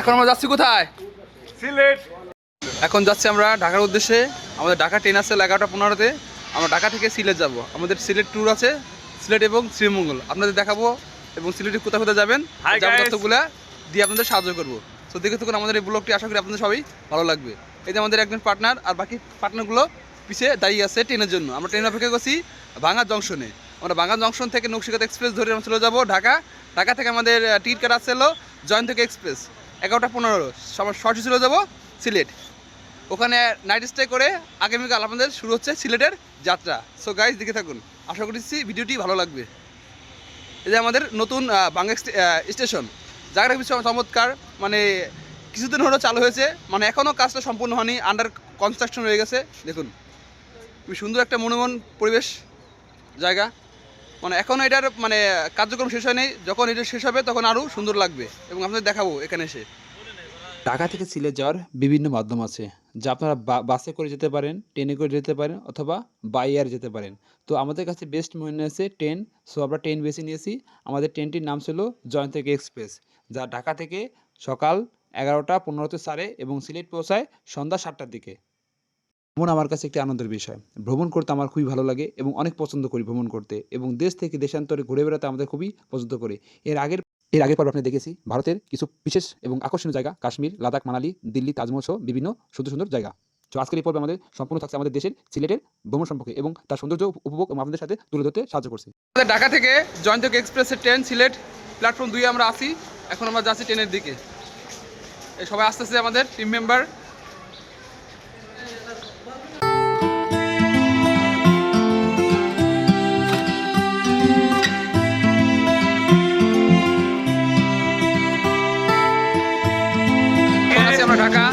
এখন আমরা যাচ্ছি কোথায়? সিলেট। এখন যাচ্ছি আমরা ঢাকার উদ্দেশ্যে। আমাদের ঢাকা ট্রেন আছে এগারোটা পনেরোতে। আমরা ঢাকা থেকে সিলেট যাব। আমাদের সিলেট ট্যুর আছে সিলেট এবং শ্রীমঙ্গল। আপনাদের দেখাবো এবং সিলেটে কোথায় কোথায় যাবেন তথ্যগুলা দিয়ে আপনাদের সাহায্য করব। তো দেখে তখন আমাদের এই ব্লগটি আশা করি আপনাদের সবাই ভালো লাগবে। এই যে আমাদের একজন পার্টনার আর বাকি পার্টনারগুলো পিছিয়ে দাঁড়িয়ে আছে ট্রেনের জন্য। আমরা ট্রেন অপেক্ষা করছি ভাঙা জংশনে। আমরা ভাঙা জংশন থেকে নকশিকাত এক্সপ্রেস ধরে আমরা চলে যাব ঢাকা। ঢাকা থেকে আমাদের টিকিট কাটা ছিল জয়ন্তকে এক্সপ্রেস, এগারোটা পনেরো সরাসরি চলে যাব সিলেট। ওখানে নাইট স্টে করে আগামীকাল আপনাদের শুরু হচ্ছে সিলেটের যাত্রা। সো গাইজ দেখে থাকুন। আশা করছি ভিডিওটি ভালো লাগবে। এই যে আমাদের নতুন বাংলা স্টে- স্টেশন জায়গাটা ভীষণ চমৎকার। মানে কিছুদিন হলো চালু হয়েছে। মানে এখনও কাজটা সম্পূর্ণ হয়নি। আন্ডার কনস্ট্রাকশন হয়ে গেছে। দেখুন, খুবই সুন্দর একটা মনোমন পরিবেশ জায়গা। মানে এখনও এটার মানে কার্যক্রম শেষ হয়নি। যখন এটা শেষ হবে, তখন আরও সুন্দর লাগবে। এবং আপনাদের দেখাবো এখানে এসে। ঢাকা থেকে সিলেট যাওয়ার বিভিন্ন মাধ্যম আছে, যা আপনারা বাসে করে যেতে পারেন, ট্রেনে করে যেতে পারেন, অথবা বাই এয়ার যেতে পারেন। তো আমাদের কাছে বেস্ট মনে আছে ট্রেন সো আমরা ট্রেন বেছে নিয়েছি। আমাদের ট্রেনটির নাম ছিল জয়ন্তকে এক্সপ্রেস যা ঢাকা থেকে সকাল এগারোটা পনেরোতে সারে এবং সিলেট পৌঁছায় সন্ধ্যা সাতটার দিকে। ভ্রমণ আমার কাছে একটি আনন্দের বিষয়। ভ্রমণ করতে আমার খুবই ভালো লাগে এবং অনেক পছন্দ করি ভ্রমণ করতে এবং দেশ থেকে দেশান্তরে ঘুরে বেড়াতে আমাদের খুবই পছন্দ করে। এর আগের এর আগের পর্ব আপনি দেখেছি, ভারতের কিছু বিশেষ এবং আকর্ষণীয় জায়গা, কাশ্মীর, লাদাখ, মানালি, দিল্লি, তাজমহল সহ বিভিন্ন সুন্দর সুন্দর জায়গা। তো আজকের এই পর্বে আমাদের সম্পূর্ণ থাকছে আমাদের দেশের, সিলেটের ভ্রমণ সম্পর্কে এবং তার সৌন্দর্য উপভোগ এবং আপনাদের সাথে তুলে ধরতে সাহায্য করছে। আমাদের ঢাকা থেকে জয়ন্তক এক্সপ্রেসের ট্রেন, সিলেট প্ল্যাটফর্ম দুই আমরা আসি এখন আমরা যাচ্ছি ট্রেনের দিকে। সবাই আস্তে আস্তে আমাদের টিম মেম্বার ঢাকা।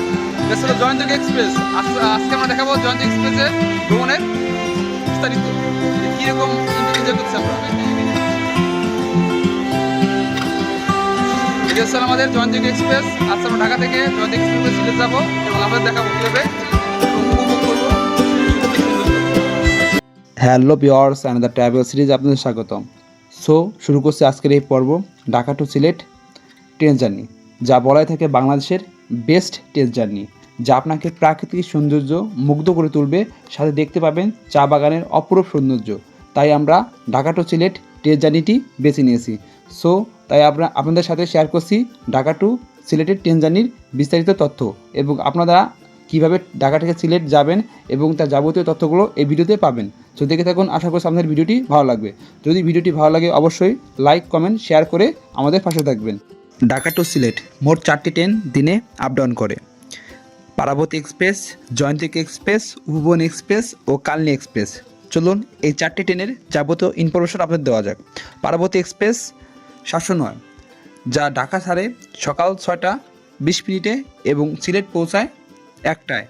এটা ছিল জয়ন্তক এক্সপ্রেস। আজকে আমরা দেখাবো জয়ন্ত এক্সপ্রেসের ভ্রমণের বিস্তারিত। কীরকম এনজয় করছি আমরা এটা আমাদের জয়ন্তী এক্সপ্রেস। আজকে আমরা ঢাকা থেকে জয়ন্তী এক্সপ্রেসে সিলেট যাব এবং আমরা দেখাবো কীভাবে hello bears and the travel series আপনাদের স্বাগতম। সো শুরু করছে আজকের এই পর্ব, Dhaka to Sylhet train journey. যা বলাই থাকে বাংলাদেশের বেস্ট টেস্ট জার্নি, যা আপনাকে প্রাকৃতিক সৌন্দর্য মুগ্ধ করে তুলবে। সাথে দেখতে পাবেন চা বাগানের অপরূপ সৌন্দর্য। তাই আমরা ঢাকা টু সিলেট টেস্ট জার্নিটি বেছে নিয়েছি। সো, তাই আমরা আপনাদের সাথে শেয়ার করছি ঢাকা টু সিলেটের ট্রেন জার্নির বিস্তারিত তথ্য এবং আপনারা কীভাবে ঢাকা থেকে সিলেট যাবেন এবং তার যাবতীয় তথ্যগুলো এই ভিডিওতে পাবেন। তো দেখে থাকুন, আশা করছি আপনাদের ভিডিওটি ভালো লাগবে। যদি ভিডিওটি ভালো লাগে, অবশ্যই লাইক কমেন্ট শেয়ার করে আমাদের পাশে থাকবেন। ঢাকা টু সিলেট মোট চারটি ট্রেন দিনে আপ ডাউন করে। Parabati express Jayantika express Upaban express ও কালনি এক্সপ্রেস। চলুন এই চারটি ট্রেনের যাবতীয় ইনফরমেশন আপনাদের দেওয়া যাক। পারাবতী এক্সপ্রেস সাতশো নয়, যা ঢাকা ছাড়ে সকাল ছয়টা বিশ মিনিটে এবং সিলেট পৌঁছায় একটায়।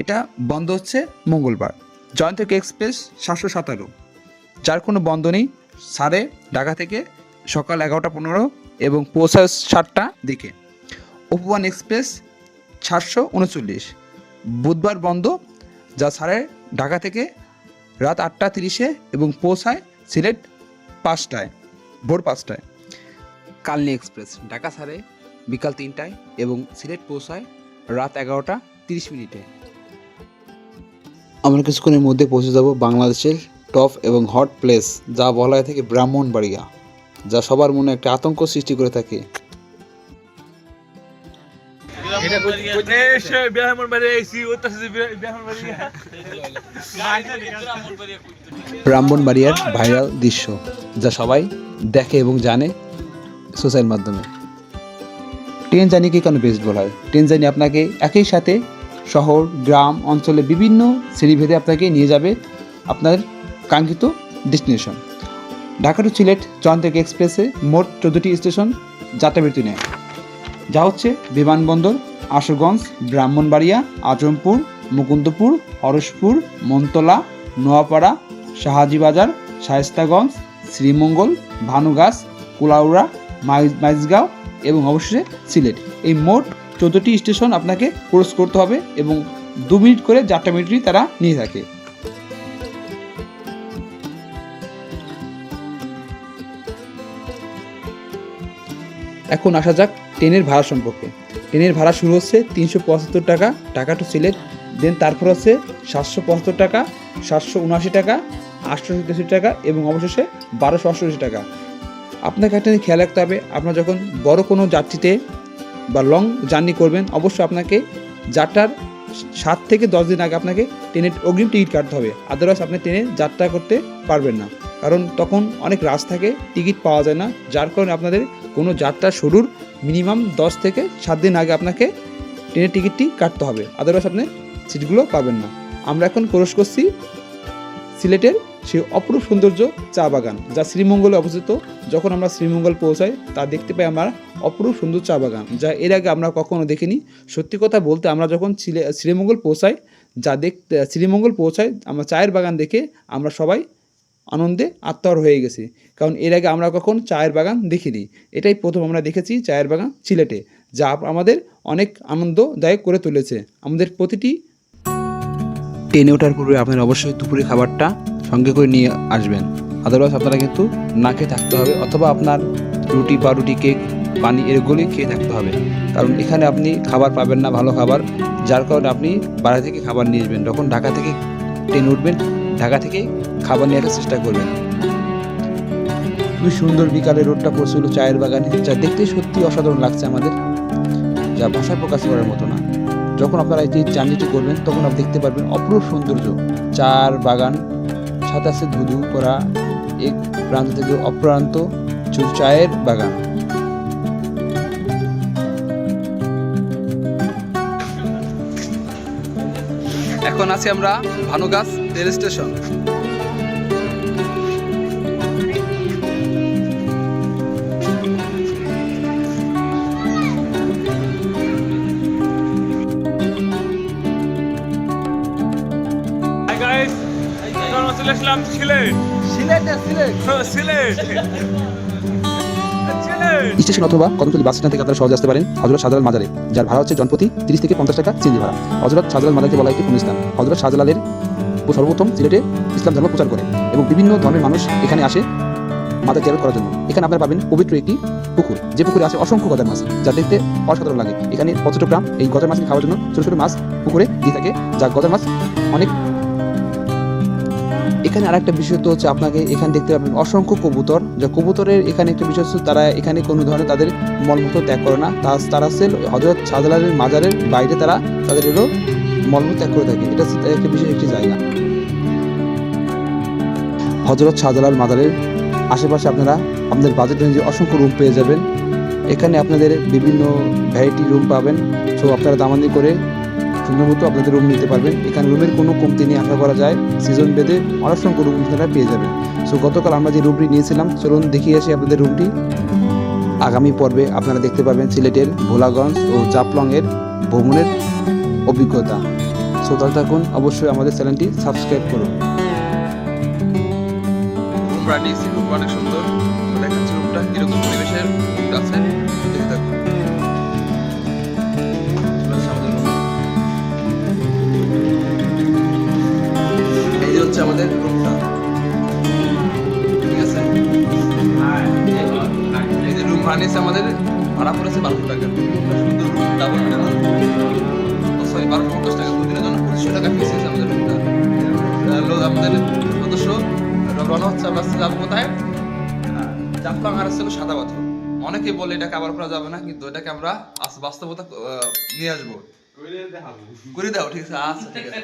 এটা বন্ধ হচ্ছে মঙ্গলবার। জয়ন্তক এক্সপ্রেস সাতশো সতেরো, যার কোনো বন্ধ নেই সাড়ে ঢাকা থেকে সকাল এগারোটা পনেরো এবং পৌঁছায় সাতটা দিকে। উপবান এক্সপ্রেস সাতশো উনচল্লিশ। বুধবার বন্ধ, যা সাড়ে ঢাকা থেকে রাত আটটা তিরিশে এবং পৌঁছায় সিলেট পাঁচটায়, ভোর পাঁচটায়। কালনি এক্সপ্রেস, ঢাকা ছাড়ে বিকাল তিনটায় এবং সিলেট পৌঁছায় রাত এগারোটা তিরিশ মিনিটে। আমরা কিছুক্ষণের মধ্যে পৌঁছে যাব বাংলাদেশের টপ এবং হট প্লেস যা বলা থেকে ব্রাহ্মণবাড়িয়া। যা সবার মনে একটা আতঙ্ক সৃষ্টি করে থাকে। ব্রাহ্মণবাড়িয়ার ভাইরাল দৃশ্য যা সবাই দেখে এবং জানে সোশ্যাল মাধ্যমে। ট্রেন জার্নিকে কেন বেস্ট বলা হয়? ট্রেন জার্নি আপনাকে একই সাথে শহর গ্রাম অঞ্চলে বিভিন্ন শ্রেণীভেদে আপনাকে নিয়ে যাবে আপনার কাঙ্ক্ষিত ডেস্টিনেশন ঢাকা টু সিলেট চন্দ্রিক এক্সপ্রেসে মোট চোদ্দোটি স্টেশন যাত্রাবিরতি নেয়। যা হচ্ছে বিমানবন্দর, আশুগঞ্জ, ব্রাহ্মণবাড়িয়া, আজমপুর, মুকুন্দপুর, হরসপুর মন্তলা নোয়াপাড়া, শাহাজিবাজার, শায়েস্তাগঞ্জ, শ্রীমঙ্গল, ভানুগাছ, কুলাউড়া, মাইজ, মাইজগাঁও এবং অবশেষে সিলেট। এই মোট চোদ্দোটি স্টেশন আপনাকে ক্রস করতে হবে এবং দু মিনিট করে যাত্রা মিনিটই তারা নিয়ে থাকে। এখন আসা যাক ট্রেনের ভাড়া সম্পর্কে। ট্রেনের ভাড়া শুরু হচ্ছে তিনশো পঁচাত্তর টাকা, ঢাকা টু সিলেট। দেন তারপর হচ্ছে সাতশো পঁচাত্তর টাকা, সাতশো উনআশি টাকা আটশোশো তেষট্টি টাকা এবং অবশেষে বারোশো অষ্টআশি টাকা। আপনাকে একটা খেয়াল রাখতে হবে, আপনার যখন বড় কোনো যাত্রীতে বা লং জার্নি করবেন, অবশ্যই আপনাকে যাত্রার সাত থেকে দশ দিন আগে আপনাকে ট্রেনের অগ্রিম টিকিট কাটতে হবে। আদারওয়াইজ আপনি ট্রেনে যাত্রা করতে পারবেন না। কারণ তখন অনেক রাশ থাকে, টিকিট পাওয়া যায় না, যার কারণে আপনাদের কোনো যাত্রা শুরুর মিনিমাম দশ থেকে সাত দিন আগে আপনাকে ট্রেনের টিকিটটি কাটতে হবে। আদারওয়াইজ আপনি সিটগুলো পাবেন না। আমরা এখন প্রবেশ করছি সিলেটের সেই অপরূপ সৌন্দর্য চা বাগান, যা শ্রীমঙ্গলে অবস্থিত। যখন আমরা শ্রীমঙ্গল পৌঁছাই, তা দেখতে পাই আমরা অপরূপ সুন্দর চা বাগান, যা এর আগে আমরা কখনো দেখিনি। সত্যি কথা বলতে আমরা যখন শ্রীমঙ্গল পৌঁছাই, যা দেখতে, শ্রীমঙ্গল পৌঁছাই, আমরা চায়ের বাগান দেখে আমরা সবাই আনন্দে আত্মহর হয়ে গেছি। কারণ এর আগে আমরা কখন চায়ের বাগান দেখিনি। এটাই প্রথম আমরা দেখেছি চায়ের বাগান সিলেটে যা আমাদের অনেক আনন্দদায়ক করে তুলেছে। আমাদের প্রতিটি ট্রেনে ওঠার পূর্বে আপনারা অবশ্যই দুপুরে খাবারটা সঙ্গে করে নিয়ে আসবেন। আদারওয়াইজ আপনারা কিন্তু না খেয়ে থাকতে হবে, অথবা আপনার রুটি বা রুটি, কেক, পানি এগুলি খেয়ে থাকতে হবে। কারণ এখানে আপনি খাবার পাবেন না ভালো খাবার, যার কারণে আপনি বাইরে থেকে খাবার নিয়ে আসবেন। যখন ঢাকা থেকে ট্রেন উঠবেন ঢাকা থেকে খাবার নিয়ে চেষ্টা করবেন। খুবই সুন্দর বিকালে রোডটা পড়ছিল চায়ের বাগানে, যা দেখতে সত্যি অসাধারণ লাগছে আমাদের, যা ভাষায় প্রকাশ করার মতো না। যখন আপনারা এই জার্নিটি করবেন, তখন আপনি দেখতে পারবেন অপরূপ সৌন্দর্য। চার বাগান, সাথে আছে ধুধু, করা, এক প্রান্ত থেকে অপ্রান্ত চায়ের বাগান। এখন আছি আমরা Bhanugach. Rail station hi guys আমরা চলে আসলাম সিলেট সিলেট সিলেট সিলেট সিলেট স্টেশন অথবা কদমতলী বাস স্ট্যান্ড থেকে আপনারা সহজে আসতে পারেন হজরত শাহজালাল মাজারে যার ভাড়া হচ্ছে জনপ্রতি তিরিশ থেকে পঞ্চাশ টাকা সিএনজি ভাড়া। হজরত শাহজালাল মাজারকে বলা হয় একটি পুণ্যস্থান হজরত শাহজালালের সর্বপ্রথম সিলেটে ইসলাম ধর্ম প্রচার করে এবং বিভিন্ন ধর্মের মানুষ এখানে আসে মাজার জিয়ারত করার জন্য। এখানে আপনারা পাবেন পবিত্র একটি পুকুর। যে পুকুরে আছে অসংখ্য গজার মাছ, যা দেখতে অসাধারণ লাগে। এখানে পর্যটকরা এই গজার মাছকে খাওয়ার জন্য ছোটো ছোটো মাছ পুকুরে দিয়ে থাকে, যা গজার মাছ অনেক এখানে আরেকটা বিষয় তো হচ্ছে আপনাকে এখানে দেখতে পাবেন অসংখ্য কবুতর। যা কবুতরের এখানে একটা হচ্ছে তারা এখানে কোনো ধরনের তাদের মলমূত্র ত্যাগ করে না। তারা হচ্ছে হজরত শাহজালালের মাজারের বাইরে তারা তাদের এলো মলমূত্র ত্যাগ করে থাকে, এটা একটা বিশেষ একটি জায়গা। হজরত শাহজালাল মাদারের আশেপাশে আপনারা আপনাদের বাজেট রেঞ্জে অসংখ্য রুম পেয়ে যাবেন। এখানে আপনাদের বিভিন্ন ভ্যারাইটি রুম পাবেন। সো আপনারা দামান্দি করে সুন্দর মতো আপনাদের রুম নিতে পারবেন। এখানে রুমের কোনো কমতি নিয়ে আশা করা যায়। সিজন বেঁধে অসংখ্য রুম আপনারা পেয়ে যাবেন। সো গতকাল আমরা যে রুমটি নিয়েছিলাম, চলুন দেখিয়ে আসি আপনাদের রুমটি আগামী পর্বে আপনারা দেখতে পারবেন সিলেটের ভোলাগঞ্জ ও জাপলংয়ের ভ্রমণের অভিজ্ঞতা। সো থাকুন অবশ্যই আমাদের চ্যানেলটি সাবস্ক্রাইব করুন। অনেক সুন্দর দেখাচ্ছি রুমটা ফিস আছে আমাদের আমাদের সদস্য রওনা হচ্ছে আমরা হচ্ছে কোথায় জাফলং আর হচ্ছে সাদা পাথর অনেকে বলে এটাকে আবার করা যাবে না কিন্তু এটাকে আমরা বাস্তবতা নিয়ে আসব করে দাও ঠিক আছে আচ্ছা ঠিক আছে।